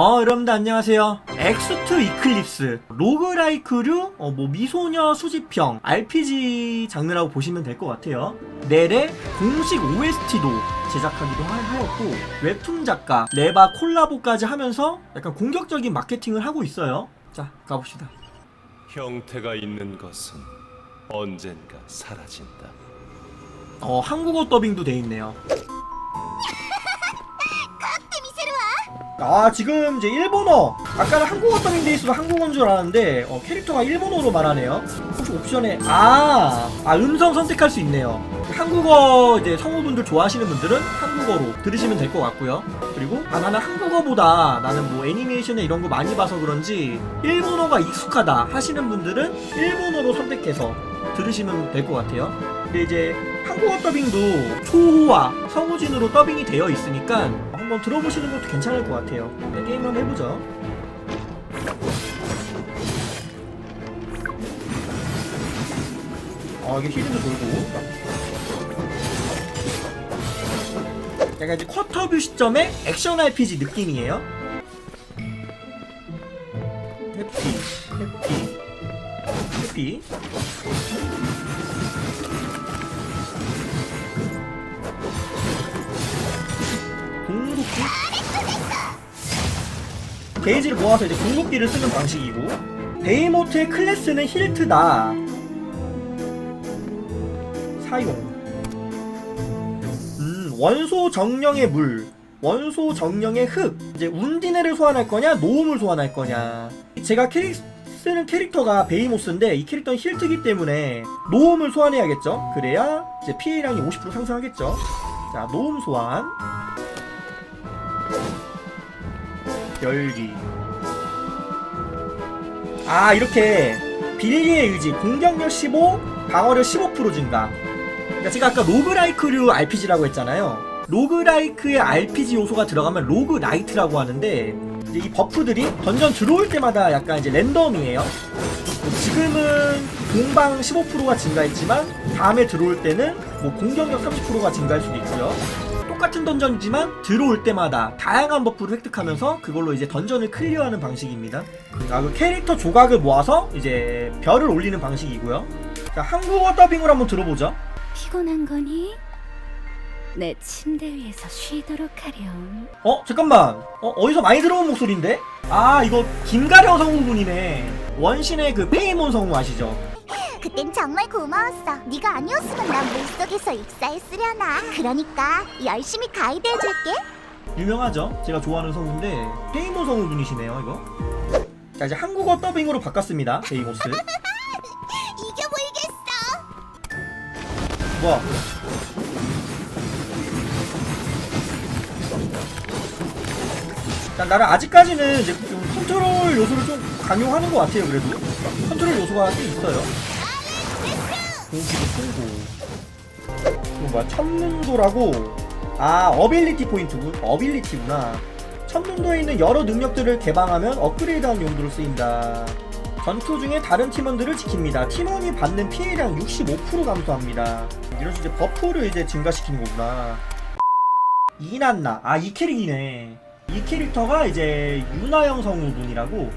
어, 여러분들 안녕하세요. 엑스트 이클립스, 로그라이크류, 어, 뭐 미소녀 수집형, RPG 장르라고 보시면 될 것 같아요. 넬의 공식 OST도 제작하기도 하- 하였고, 웹툰 작가, 레바 콜라보까지 하면서 약간 공격적인 마케팅을 하고 있어요. 자, 가봅시다. 형태가 있는 것은 언젠가 사라진다. 어, 한국어 더빙도 돼 있네요. 아 지금 이제 일본어. 아까는 한국어 더빙 돼 있어서 한국어인 줄 알았는데 어, 캐릭터가 일본어로 말하네요. 혹시 옵션에 아, 아 음성 선택할 수 있네요. 한국어 이제 성우분들 좋아하시는 분들은 한국어로 들으시면 될 것 같고요. 그리고 아 나는 한국어보다 나는 뭐 애니메이션에 이런 거 많이 봐서 그런지 일본어가 익숙하다 하시는 분들은 일본어로 선택해서 들으시면 될 것 같아요. 근데 이제 한국어 더빙도 초호화 성우진으로 더빙이 되어 있으니까 한번 들어보시는 것도 괜찮을 것 같아요. 네, 게임 한번 해보죠. 아 이게 히든도 돌고. 약간 이제 쿼터뷰 시점의 액션 RPG 느낌이에요. 해피, 해피, 해피. 게이지를 모아서 이제 궁극기를 쓰는 방식이고 데이모트의 클래스는 힐트다. 사용. 음 원소 정령의 물 원소 정령의 흙. 이제 운디네를 소환할 거냐 노움을 소환할 거냐. 제가 캐릭 쓰는 캐릭터가 베이모스인데 이 캐릭터는 힐트기 때문에 노움을 소환해야겠죠? 그래야 이제 피해량이 50% 상승하겠죠? 자 노움 소환 열기. 아 이렇게 빌리의 의지 공격력 15 방어력 15% 증가. 그러니까 제가 아까 로그라이크류 RPG라고 했잖아요. 로그라이크의 RPG 요소가 들어가면 로그라이트라고 하는데 이 버프들이 던전 들어올 때마다 약간 이제 랜덤이에요. 뭐 지금은 공방 15%가 증가했지만 다음에 들어올 때는 뭐 공격력 30%가 증가할 수도 있고요 똑같은 던전이지만 들어올 때마다 다양한 버프를 획득하면서 그걸로 이제 던전을 클리어하는 방식입니다. 아, 그 캐릭터 조각을 모아서 이제 별을 올리는 방식이고요. 자, 한국어 더빙을 한번 들어보죠. 피곤한 거니? 내 침대 위에서 쉬도록 하렴. 어, 잠깐만. 어, 어디서 많이 들어본 목소리인데? 아, 이거 김가령 성우분이네. 원신의 그 페이몬 성우 아시죠? 그땐 정말 고마웠어. 네가 아니었으면 난 물속에서 익사했으려나. 그러니까 열심히 가이드 해줄게. 유명하죠? 제가 좋아하는 성우인데 페이몬 성우분이시네요, 이거. 자, 이제 한국어 더빙으로 바꿨습니다. 베이모스. 이겨 보이겠어. 뭐야? 자, 나는 아직까지는 이제 좀 컨트롤 요소를 좀 강요하는 것 같아요, 그래도. 컨트롤 요소가 꽤 있어요. 공기도 쓰고. 이거 뭐야, 천문도라고. 아, 어빌리티 포인트군. 어빌리티구나. 천문도에 있는 여러 능력들을 개방하면 업그레이드하는 용도로 쓰인다. 전투 중에 다른 팀원들을 지킵니다. 팀원이 받는 피해량 65% 감소합니다. 이런 식으로 버프를 이제 증가시키는 거구나. 이난나. 아, 이 캐릭이네. 이 캐릭터가 이제 유나영 성우분이라고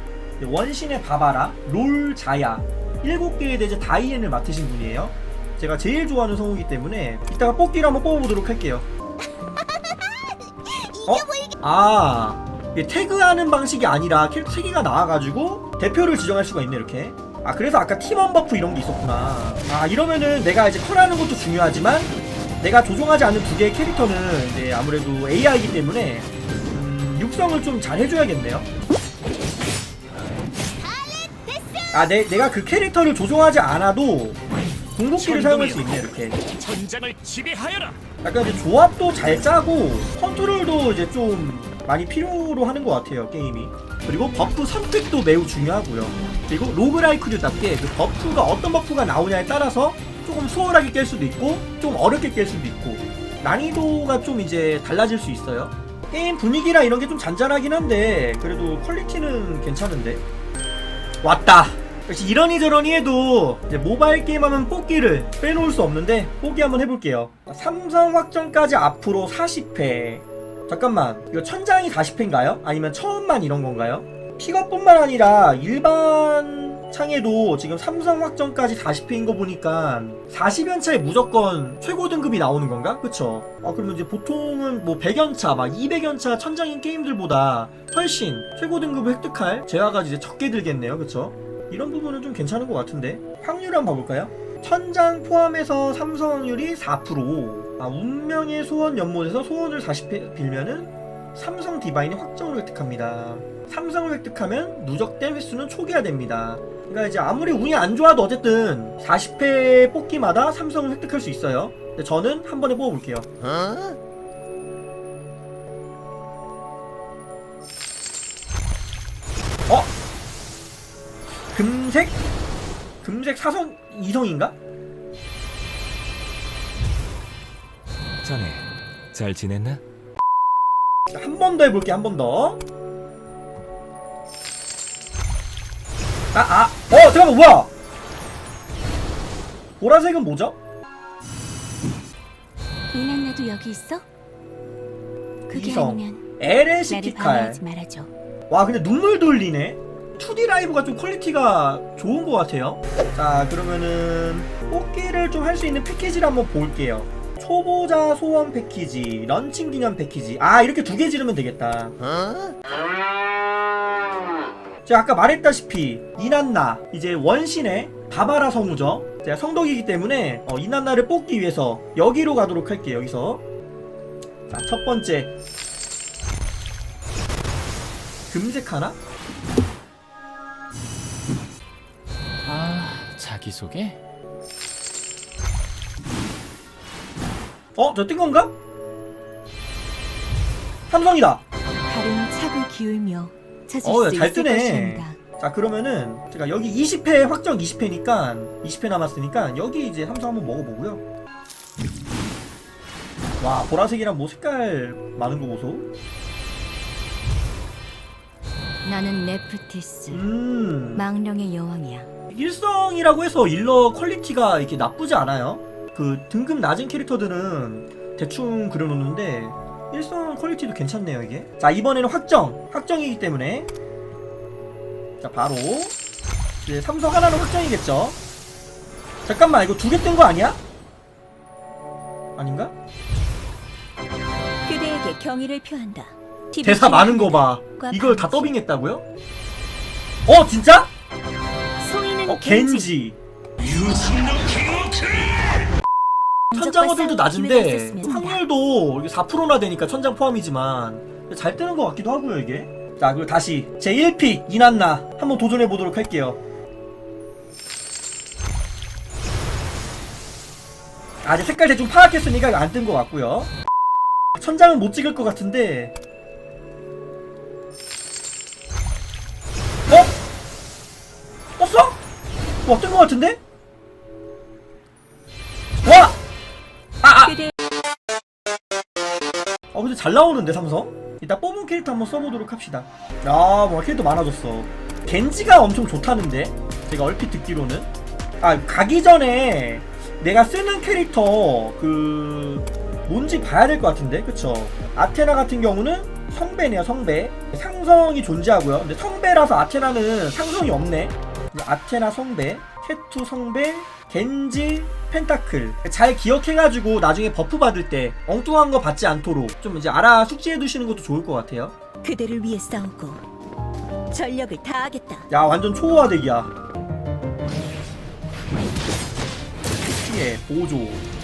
원신의 바바라, 롤 자야, 7개의 대제 다이앤을 맡으신 분이에요. 제가 제일 좋아하는 성우이기 때문에 이따가 뽑기를 한번 뽑아보도록 할게요. 어? 아, 태그하는 방식이 아니라 캐릭터 3개가 나와가지고 대표를 지정할 수가 있네 이렇게 아 그래서 아까 팀원 버프 이런 게 있었구나 아 이러면은 내가 이제 컬하는 것도 중요하지만 내가 조종하지 않는 두 개의 캐릭터는 이제 아무래도 AI이기 때문에 음, 육성을 좀 잘 해줘야겠네요 아 내, 내가 그 캐릭터를 조종하지 않아도 궁극기를 사용할 수 있네 이렇게. 전장을 지배하여라. 약간 이제 조합도 잘 짜고 컨트롤도 이제 좀 많이 필요로 하는 것 같아요 게임이. 그리고 버프 선택도 매우 중요하고요. 그리고 로그라이크류답게 그 버프가 어떤 버프가 나오냐에 따라서 조금 수월하게 깰 수도 있고 좀 어렵게 깰 수도 있고 난이도가 좀 이제 달라질 수 있어요. 게임 분위기랑 이런 게 좀 잔잔하긴 한데 그래도 퀄리티는 괜찮은데. 왔다 역시 이러니 저러니 해도 이제 모바일 게임 하면 뽑기를 빼놓을 수 없는데 뽑기 한번 해볼게요 삼성 확정까지 앞으로 40회 잠깐만 이거 천장이 40회인가요? 아니면 처음만 이런 건가요? 픽업뿐만 아니라 일반 창에도 지금 삼성 확정까지 40회인 거 보니까 40연차에 무조건 최고 등급이 나오는 건가? 그쵸? 아 그러면 이제 보통은 뭐 100연차 막 200연차 천장인 게임들보다 훨씬 최고 등급을 획득할 재화가 이제 적게 들겠네요 그쵸? 이런 부분은 좀 괜찮은 것 같은데 확률 한번 봐볼까요? 천장 포함해서 삼성 확률이 4% 아, 운명의 소원 연못에서 소원을 40회 빌면은 삼성 디바인이 확정을 획득합니다. 삼성을 획득하면 누적된 횟수는 초기화됩니다. 그러니까 이제 아무리 운이 안 좋아도 어쨌든 40회 뽑기마다 삼성을 획득할 수 있어요. 근데 저는 한 번에 뽑아볼게요. 어? 금색? 금색 사성 이성인가? 자네 잘 지냈나? 한 번 더 해볼게 한 번 더. 아, 아, 어, 잠깐만, 뭐야? 보라색은 뭐죠? 이난나도 여기 있어? 그게 이성. 아니면 나를 칼. 방해하지 말아줘. 와, 근데 눈물 돌리네? 2D 라이브가 좀 퀄리티가 좋은 것 같아요. 자, 그러면은, 뽑기를 좀 할 수 있는 패키지를 한번 볼게요. 초보자 소원 패키지, 런칭 기념 패키지. 아, 이렇게 두 개 지르면 되겠다. 제가 아까 말했다시피 이난나 이제 원신의 바바라 성우죠. 제가 성덕이기 때문에 어, 이난나를 뽑기 위해서 여기로 가도록 할게요. 여기서 자, 첫 번째 금색 하나? 자기소개? 어? 저 뜬 건가? 삼성이다. 발은 차고 기울며 찾을 어, 야, 수 잘 있을 뜨네. 것입니다. 자 그러면은 제가 여기 20회 확정 20회니까 20회 남았으니까 여기 이제 삼성 한번 먹어보고요. 와 보라색이랑 뭐 색깔 많은 거 보소. 나는 네프티스, 음. 망령의 여왕이야. 일성이라고 해서 일러 퀄리티가 이렇게 나쁘지 않아요. 그 등급 낮은 캐릭터들은 대충 그려놓는데 일성 퀄리티도 괜찮네요 이게. 자 이번에는 확정, 확정이기 때문에 자 바로 이제 삼성 하나는 확정이겠죠. 잠깐만 이거 두 개 뜬 거 아니야? 아닌가? 그대에게 경의를 표한다. 대사 많은 거 봐. 과 이걸 다. 더빙했다고요? 어 진짜? 어 겐지. 천장어들도 낮은데 확률도 이게 4%나 되니까 천장 포함이지만 잘 뜨는 것 같기도 하고요 이게. 자 그리고 다시 제 1픽 이난나 한번 도전해 보도록 할게요. 아직 색깔 대충 파악했으니까 안 뜬 것 같고요. 천장은 못 찍을 것 같은데. 어? 떴어? 와뜬것 같은데? 와! 아, 아! 어 근데 잘 나오는데 삼성? 이따 뽑은 캐릭터 한번 써보도록 합시다. 야 뭔가 캐릭터 많아졌어. 겐지가 엄청 좋다는데? 제가 얼핏 듣기로는? 아 가기 전에 내가 쓰는 캐릭터 그 뭔지 봐야 될 것 같은데? 그쵸? 아테나 같은 경우는 성배네요 성배. 상성이 존재하고요. 근데 성배라서 아테나는 상성이 없네. 아테나 성배 케투 성배 겐지 펜타클. 잘 기억해가지고 나중에 버프 받을 때 엉뚱한 거 받지 않도록 좀 이제 알아 숙지해 두시는 것도 좋을 것 같아요. 그대를 위해 싸우고 전력을 다하겠다. 야 완전 초호화 덱이야. 피해 보조.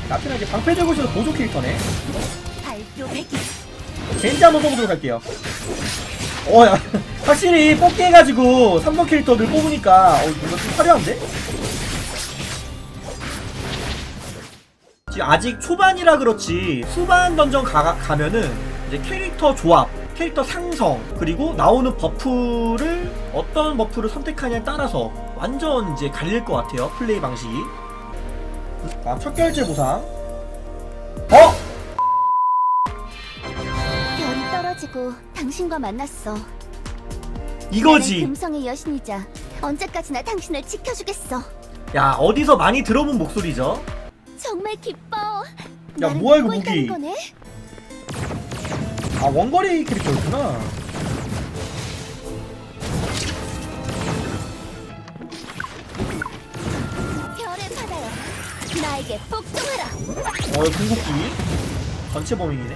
나트나 이제 방패 들고 있어서 보조 캐릭터네. 발도 베기. 젠지 한번 써보도록 할게요 어 야 확실히 뽑기 해가지고 3번 캐릭터들 뽑으니까 어 이거 좀 화려한데? 지금 아직 초반이라 그렇지 후반 던전 가, 가면은 이제 캐릭터 조합 캐릭터 상성 그리고 나오는 버프를 어떤 버프를 선택하냐에 따라서 완전 이제 갈릴 것 같아요 플레이 방식이 자, 첫 결제 보상 별이 떨어지고 당신과 만났어. 이거지 금성의 여신이자 언제까지나 당신을 지켜주겠어. 야 어디서 많이 들어본 목소리죠? 정말 기뻐. 야, 나를 뭐야, 이거 믿고 무기. 있다는 거네. 아 원거리 캐릭터였구나 별의 바다여 나에게 복종하라 어 궁극기 전체 범위이네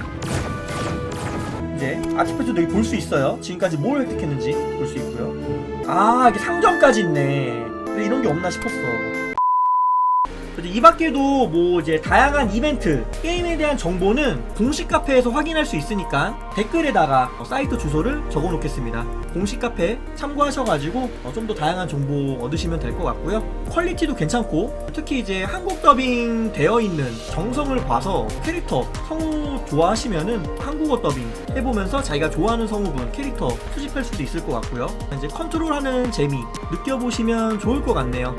이제 아티팩트도 여기 볼 수 있어요. 지금까지 뭘 획득했는지 볼 수 있고요. 아 이게 상점까지 있네. 왜 이런 게 없나 싶었어 이 밖에도 뭐 이제 다양한 이벤트 게임에 대한 정보는 공식 카페에서 확인할 수 있으니까 댓글에다가 어, 사이트 주소를 적어 놓겠습니다. 공식 카페 참고하셔가지고 어, 좀더 다양한 정보 얻으시면 될 것 같고요. 퀄리티도 괜찮고 특히 이제 한국 더빙 되어 있는 정성을 봐서 캐릭터 성우 좋아하시면은 한국어 더빙 해보면서 자기가 좋아하는 성우분 캐릭터 수집할 수도 있을 것 같고요. 이제 컨트롤하는 재미 느껴보시면 좋을 것 같네요